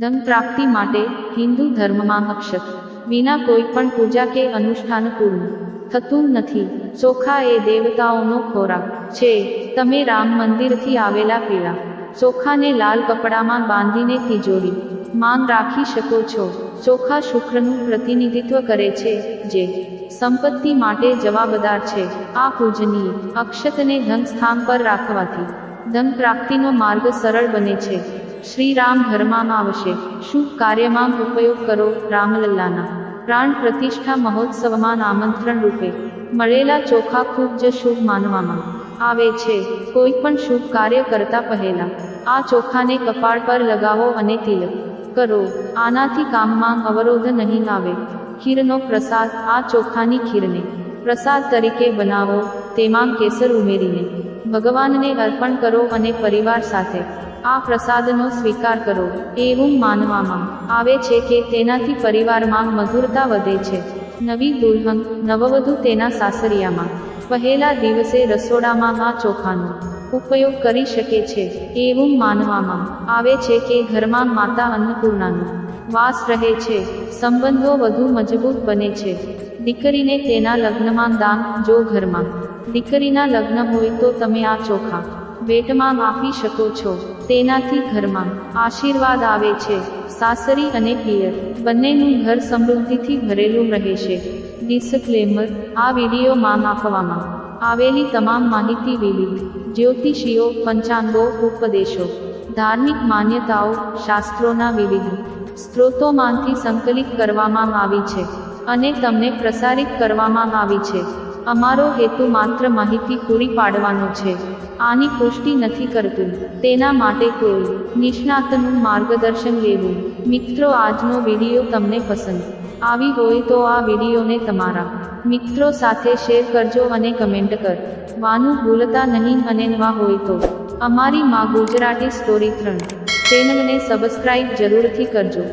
ધન પ્રાપ્તિ માટે હિન્દુ ધર્મમાં અક્ષત. વિના કોઈ પણ પૂજા કે અનુષ્ઠાન પૂર્ણ થતું નથી. ચોખા એ દેવતાઓનો ખોરાક છે. તમે રામ મંદિરથી આવેલા પીળા ચોખાને લાલ કપડામાં બાંધીને તિજોરી માન રાખી શકો છો. ચોખા શુક્રનું પ્રતિનિધિત્વ કરે છે, જે સંપત્તિ માટે જવાબદાર છે. આ પૂજનીય અક્ષતને ધન સ્થાન પર રાખવાથી ધન પ્રાપ્તિનો માર્ગ સરળ બને છે. શ્રી રામ ઘરમાં આવશે. શુભ કાર્યમાં ઉપયોગ કરો, રામલલ્લાના. પ્રાણ પ્રતિષ્ઠા મહોત્સવમાં આમંત્રણ રૂપે. મળેલા ચોખા ખૂબ જ શુભ માનવામાં આવે છે. કોઈ પણ શુભ કાર્ય કરતા પહેલા, આ ચોખાને કપાળ પર લગાવો અને તિલક કરો. આનાથી કામમાં અવરોધ નહીં આવે. ખીરનો પ્રસાદ, આ ચોખાની ખીરને પ્રસાદ તરીકે બનાવો. તેમાં કેસર ઉમેરીને ભગવાનને અર્પણ કરો અને પરિવાર સાથે આ પ્રસાદનો સ્વીકાર કરો, એવું માનવામાં આવે છે કે તેનાથી પરિવારમાં મધુરતા વધે છે. નવી દુલ્હન, નવવધુ તેના સાસરિયામાં પહેલા દિવસે રસોડામાં આ ચોખાનો ઉપયોગ કરી શકે છે, એવું માનવામાં આવે છે કે ઘરમાં માતા અન્નપૂર્ણાનો વાસ રહે છે, સંબંધો વધુ મજબૂત બને છે. દીકરીને તેના લગ્નમાં દાન, જો ઘરમાં. દીકરીના લગ્ન હોય તો તમે આ ચોખા ભેટમાં આપી શકો છો. તેનાથી ઘરમાં આશીર્વાદ આવે છે. સાસરી અને પિયર, બંનેનું ઘર સમૃદ્ધિથી ભરેલું રહેશે ડિસ્ક્લેમર આ વિડીયોમાં આપવામાં આવેલી તમામ માહિતી વિવિધ જ્યોતિષીઓ, પંચાંગો, ઉપદેશો. ધાર્મિક માન્યતાઓ શાસ્ત્રોના વિવિધ સ્ત્રોતોમાંથી સંકલિત કરવામાં આવી છે અને તમને પ્રસારિત કરવામાં આવી છે. અમારો હેતુ માત્ર માહિતી પૂરી પાડવાનો છે. આની પુષ્ટિ નથી કરતું. તેના માટે કોઈ નિષ્ણાતનું માર્ગદર્શન લેવું. મિત્રો, આજનો વીડિયો તમને પસંદ આવી હોય તો આ વિડીયોને તમારા મિત્રો સાથે શેર કરજો અને કમેન્ટ કર. વાનું ભૂલતા નહીં અને નવા હોય તો અમારી માં ગુજરાતી સ્ટોરી ત્રણ ચેનલને સબસ્ક્રાઇબ જરૂરથી કરજો.